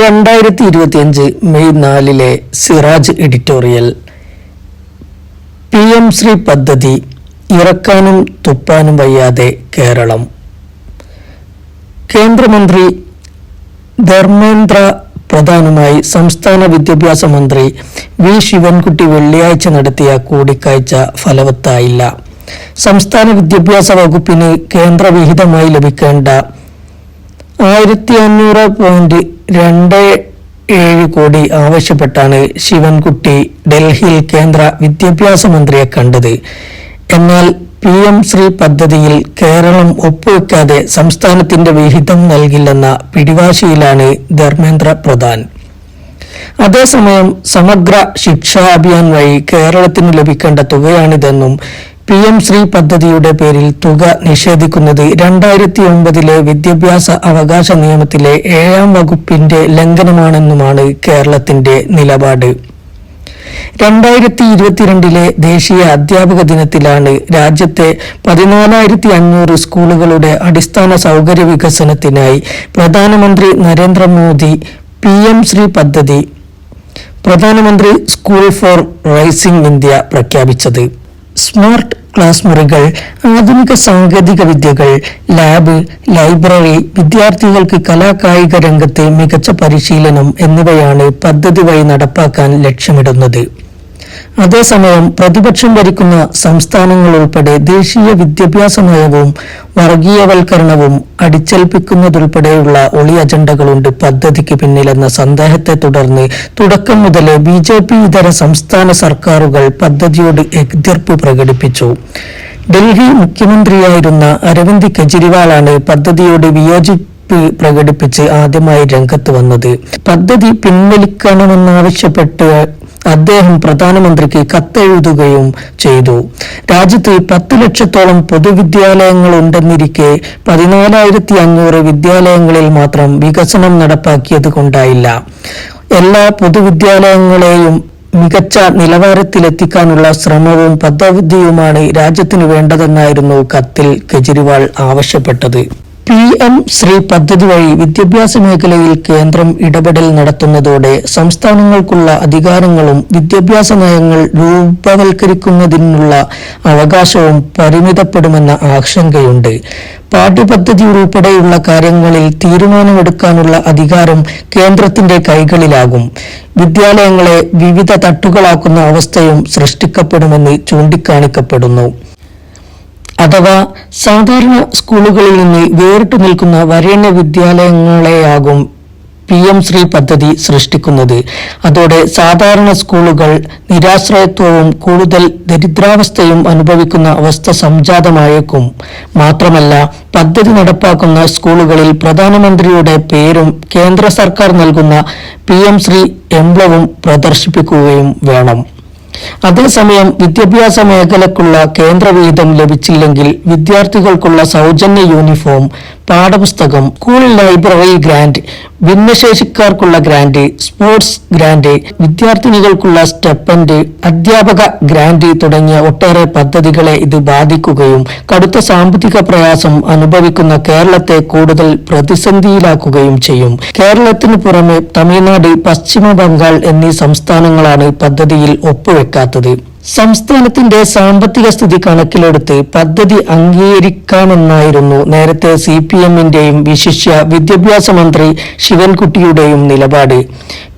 രണ്ടായിരത്തി ഇരുപത്തിയഞ്ച് May നാലിലെ Siraj editorial. P M Shri പദ്ധതി ഇറക്കാനും തുപ്പാനും വയ്യാതെ കേരളം. കേന്ദ്രമന്ത്രി ധർമ്മേന്ദ്ര പ്രധാനുമായി സംസ്ഥാന വിദ്യാഭ്യാസ മന്ത്രി വി ശിവൻകുട്ടി വെള്ളിയാഴ്ച നടത്തിയ കൂടിക്കാഴ്ച ഫലവത്തായില്ല. സംസ്ഥാന വിദ്യാഭ്യാസ വകുപ്പിന് കേന്ദ്രവിഹിതമായി ലഭിക്കേണ്ട ആയിരത്തി അഞ്ഞൂറ് പോയിന്റ് രണ്ട് ഏഴ് കോടി ആവശ്യപ്പെട്ടാണ് ശിവൻകുട്ടി ഡൽഹിയിൽ കേന്ദ്ര വിദ്യാഭ്യാസ മന്ത്രിയെ കണ്ടത്. എന്നാൽ പി എം ശ്രീ പദ്ധതിയിൽ കേരളം ഒപ്പുവെക്കാതെ സംസ്ഥാനത്തിന്റെ വിഹിതം നൽകില്ലെന്ന പിടിവാശിയിലാണ് ധർമ്മേന്ദ്ര പ്രധാൻ. അതേസമയം സമഗ്ര ശിക്ഷാ അഭിയാൻ വഴി കേരളത്തിന് ലഭിക്കേണ്ട തുകയാണിതെന്നും പി എം ശ്രീ പദ്ധതിയുടെ പേരിൽ തുക നിഷേധിക്കുന്നത് രണ്ടായിരത്തി ഒമ്പതിലെ വിദ്യാഭ്യാസ അവകാശ നിയമത്തിലെ ഏഴാം വകുപ്പിന്റെ ലംഘനമാണെന്നുമാണ് കേരളത്തിന്റെ നിലപാട്. രണ്ടായിരത്തി ഇരുപത്തിരണ്ടിലെ ദേശീയ അധ്യാപക ദിനത്തിലാണ് രാജ്യത്തെ പതിനാലായിരത്തി അഞ്ഞൂറ് സ്കൂളുകളുടെ അടിസ്ഥാന സൗകര്യ വികസനത്തിനായി പ്രധാനമന്ത്രി നരേന്ദ്രമോദി പി എം ശ്രീ പദ്ധതി പ്രധാനമന്ത്രി സ്കൂൾ ഫോർ റൈസിംഗ് ഇന്ത്യ പ്രഖ്യാപിച്ചത്. സ്മാർട്ട് ക്ലാസ് മുറികൾ ആധുനിക സാങ്കേതിക വിദ്യകൾ ലാബ് ലൈബ്രറി വിദ്യാർത്ഥികൾക്ക് കലാകായിക രംഗത്തെ മികച്ച പരിശീലനം എന്നിവയാണ് പദ്ധതി വഴി നടപ്പാക്കാൻ ലക്ഷ്യമിടുന്നത്. അതേസമയം പ്രതിപക്ഷം ഭരിക്കുന്ന സംസ്ഥാനങ്ങൾ ഉൾപ്പെടെ ദേശീയ വിദ്യാഭ്യാസ നയവും വർഗീയവൽക്കരണവും അടിച്ചേൽപ്പിക്കുന്നതുൾപ്പെടെയുള്ള ഒളി അജണ്ടകളുണ്ട് പദ്ധതിക്ക് പിന്നിലെന്ന സന്ദേഹത്തെ തുടർന്ന് തുടക്കം മുതലേ ബി ജെ പി ഇതര സംസ്ഥാന സർക്കാരുകൾ പദ്ധതിയോട് എതിർപ്പ് പ്രകടിപ്പിച്ചു. ഡൽഹി മുഖ്യമന്ത്രിയായിരുന്ന അരവിന്ദ് കെജ്രിവാളാണ് പദ്ധതിയോട് വിയോജിപ്പ് പ്രകടിപ്പിച്ച് ആദ്യമായി രംഗത്ത് വന്നത്. പദ്ധതി പിൻവലിക്കണമെന്നാവശ്യപ്പെട്ട് അദ്ദേഹം പ്രധാനമന്ത്രിക്ക് കത്തെഴുതുകയും ചെയ്തു. രാജ്യത്ത് പത്ത് ലക്ഷത്തോളം പൊതുവിദ്യാലയങ്ങൾ ഉണ്ടെന്നിരിക്കെ പതിനാലായിരത്തി അഞ്ഞൂറ് വിദ്യാലയങ്ങളിൽ മാത്രം വികസനം നടപ്പാക്കിയത് കൊണ്ടായില്ല എല്ലാ പൊതുവിദ്യാലയങ്ങളെയും മികച്ച നിലവാരത്തിലെത്തിക്കാനുള്ള ശ്രമവും പദ്ധതിയുമാണ് രാജ്യത്തിന് വേണ്ടതെന്നായിരുന്നു കത്തിൽ കെജ്രിവാൾ ആവശ്യപ്പെട്ടത്. പി എം ശ്രീ പദ്ധതി വഴി വിദ്യാഭ്യാസ മേഖലയിൽ കേന്ദ്രം ഇടപെടൽ നടത്തുന്നതോടെ സംസ്ഥാനങ്ങൾക്കുള്ള അധികാരങ്ങളും വിദ്യാഭ്യാസ നയങ്ങൾ രൂപവൽക്കരിക്കുന്നതിനുള്ള അവകാശവും പരിമിതപ്പെടുമെന്ന ആശങ്കയുണ്ട്. പാഠ്യപദ്ധതി ഉൾപ്പെടെയുള്ള കാര്യങ്ങളിൽ തീരുമാനമെടുക്കാനുള്ള അധികാരം കേന്ദ്രത്തിന്റെ കൈകളിലാകും. വിദ്യാലയങ്ങളെ വിവിധ തട്ടുകളാക്കുന്ന അവസ്ഥയും സൃഷ്ടിക്കപ്പെടുമെന്ന് ചൂണ്ടിക്കാണിക്കപ്പെടുന്നു. അഥവാ സാധാരണ സ്കൂളുകളിൽ നിന്ന് വേറിട്ട് നിൽക്കുന്ന വരേണ്യ വിദ്യാലയങ്ങളെയാകും പി എം ശ്രീ പദ്ധതി സൃഷ്ടിക്കുന്നത്. അതോടെ സാധാരണ സ്കൂളുകൾ നിരാശ്രയത്വവും കൂടുതൽ ദരിദ്രാവസ്ഥയും അനുഭവിക്കുന്ന അവസ്ഥ സംജാതമായേക്കും. മാത്രമല്ല പദ്ധതി നടപ്പാക്കുന്ന സ്കൂളുകളിൽ പ്രധാനമന്ത്രിയുടെ പേരും കേന്ദ്ര സർക്കാർ നൽകുന്ന പി എം ശ്രീ എംബ്ലവും പ്രദർശിപ്പിക്കുകയും വേണം. അതേസമയം വിദ്യാഭ്യാസ മേഖലക്കുള്ള കേന്ദ്രവിഹിതം ലഭിച്ചില്ലെങ്കിൽ വിദ്യാർത്ഥികൾക്കുള്ള സൗജന്യ യൂണിഫോം പാഠപുസ്തകം സ്കൂൾ ലൈബ്രറി ഗ്രാന്റ് ഭിന്നശേഷിക്കാർക്കുള്ള ഗ്രാന്റ് സ്പോർട്സ് ഗ്രാന്റ് വിദ്യാർത്ഥിനികൾക്കുള്ള സ്റ്റെപ്പൻഡ് അധ്യാപക ഗ്രാന്റ് തുടങ്ങിയ ഒട്ടേറെ പദ്ധതികളെ ഇത് ബാധിക്കുകയും കടുത്ത സാമ്പത്തിക പ്രയാസം അനുഭവിക്കുന്ന കേരളത്തെ കൂടുതൽ പ്രതിസന്ധിയിലാക്കുകയും ചെയ്യും. കേരളത്തിന് പുറമെ തമിഴ്നാട് പശ്ചിമ ബംഗാൾ എന്നീ സംസ്ഥാനങ്ങളാണ് പദ്ധതിയിൽ ഒപ്പുവെക്കാത്തത്. സംസ്ഥാനത്തിന്റെ സാമ്പത്തിക സ്ഥിതി കണക്കിലെടുത്ത് പദ്ധതി അംഗീകരിക്കാമെന്നായിരുന്നു നേരത്തെ സി പി എമ്മിന്റെയും വിശിഷ്യ വിദ്യാഭ്യാസ മന്ത്രി ശിവൻകുട്ടിയുടെയും നിലപാട്.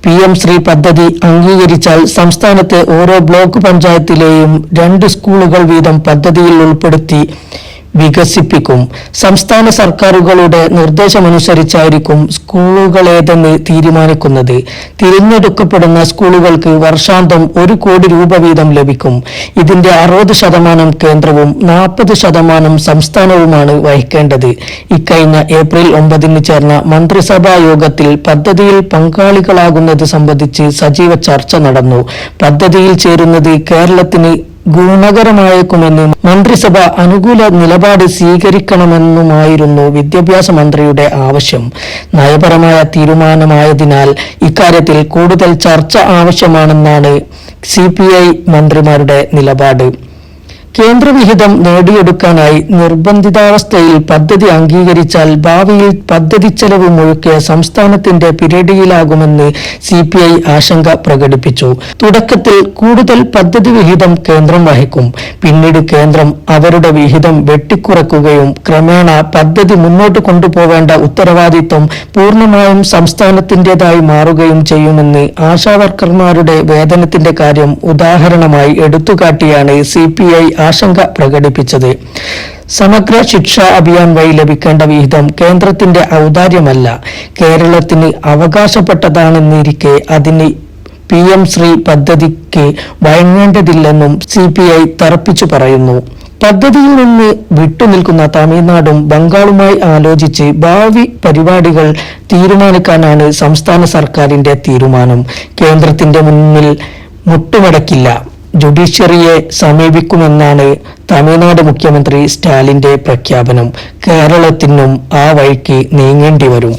പി എം ശ്രീ പദ്ധതി അംഗീകരിച്ചാൽ സംസ്ഥാനത്തെ ഓരോ ബ്ലോക്ക് പഞ്ചായത്തിലെയും രണ്ട് സ്കൂളുകൾ വീതം പദ്ധതിയിൽ ഉൾപ്പെടുത്തി വികസിപ്പിക്കും. സംസ്ഥാന സർക്കാരുകളുടെ നിർദ്ദേശമനുസരിച്ചായിരിക്കും സ്കൂളുകളേതെന്ന് തീരുമാനിക്കുന്നത്. തിരഞ്ഞെടുക്കപ്പെടുന്ന സ്കൂളുകൾക്ക് വർഷാന്തം ഒരു കോടി രൂപ വീതം ലഭിക്കും. ഇതിന്റെ അറുപത് ശതമാനം കേന്ദ്രവും നാൽപ്പത് ശതമാനം സംസ്ഥാനവുമാണ് വഹിക്കേണ്ടത്. ഇക്കഴിഞ്ഞ ഏപ്രിൽ ഒമ്പതിന് ചേർന്ന മന്ത്രിസഭാ യോഗത്തിൽ പദ്ധതിയിൽ പങ്കാളികളാകുന്നത് സംബന്ധിച്ച് സജീവ ചർച്ച നടന്നു. പദ്ധതിയിൽ ചേരുന്നത് കേരളത്തിന് ഗുണകരമായേക്കുമെന്ന് മന്ത്രിസഭ അനുകൂല നിലപാട് സ്വീകരിക്കണമെന്നുമായിരുന്നു വിദ്യാഭ്യാസ മന്ത്രിയുടെ ആവശ്യം. നയപരമായ തീരുമാനമായതിനാൽ ഇക്കാര്യത്തിൽ കൂടുതൽ ചർച്ച ആവശ്യമാണെന്നാണ് സി മന്ത്രിമാരുടെ നിലപാട്. കേന്ദ്രവിഹിതം നേടിയെടുക്കാനായി നിർബന്ധിതാവസ്ഥയിൽ പദ്ധതി അംഗീകരിച്ചാൽ ഭാവിയിൽ പദ്ധതി ചെലവ് മുഴുക്കിയ സംസ്ഥാനത്തിന്റെ പിരടിയിലാകുമെന്ന് സി പി ഐ ആശങ്ക പ്രകടിപ്പിച്ചു. തുടക്കത്തിൽ കൂടുതൽ പദ്ധതി വിഹിതം കേന്ദ്രം വഹിക്കും. പിന്നീട് കേന്ദ്രം അവരുടെ വിഹിതം വെട്ടിക്കുറക്കുകയും ക്രമേണ പദ്ധതി മുന്നോട്ട് കൊണ്ടുപോകേണ്ട ഉത്തരവാദിത്വം പൂർണമായും സംസ്ഥാനത്തിന്റേതായി മാറുകയും ചെയ്യുമെന്ന് ആശാവർക്കർമാരുടെ വേതനത്തിന്റെ കാര്യം ഉദാഹരണമായി എടുത്തുകാട്ടിയാണ് സി പി ഐ ആശങ്ക പ്രകടിപ്പിച്ചത്. സമഗ്ര ശിക്ഷാ അഭിയാൻ വഴി ലഭിക്കേണ്ട വിഹിതം കേന്ദ്രത്തിന്റെ ഔദാര്യമല്ല. കേരളത്തിന് അവകാശപ്പെട്ടതാണെന്നിരിക്കെ അതിന് പി എം ശ്രീ പദ്ധതിക്ക് വഴങ്ങേണ്ടതില്ലെന്നും സി പി ഐ തറപ്പിച്ചു പറയുന്നു. പദ്ധതിയിൽ നിന്ന് വിട്ടുനിൽക്കുന്ന തമിഴ്നാടും ബംഗാളുമായി ആലോചിച്ച് ഭാവി പരിപാടികൾ തീരുമാനിക്കാനാണ് സംസ്ഥാന സർക്കാരിന്റെ തീരുമാനം. കേന്ദ്രത്തിന്റെ മുന്നിൽ മുട്ടുമടക്കില്ല. ജുഡീഷ്യറിയെ സമീപിക്കുമെന്നാണ് തമിഴ്നാട് മുഖ്യമന്ത്രി സ്റ്റാലിന്റെ പ്രഖ്യാപനം. കേരളത്തിനും ആ വഴിക്ക് നീങ്ങേണ്ടി വരും.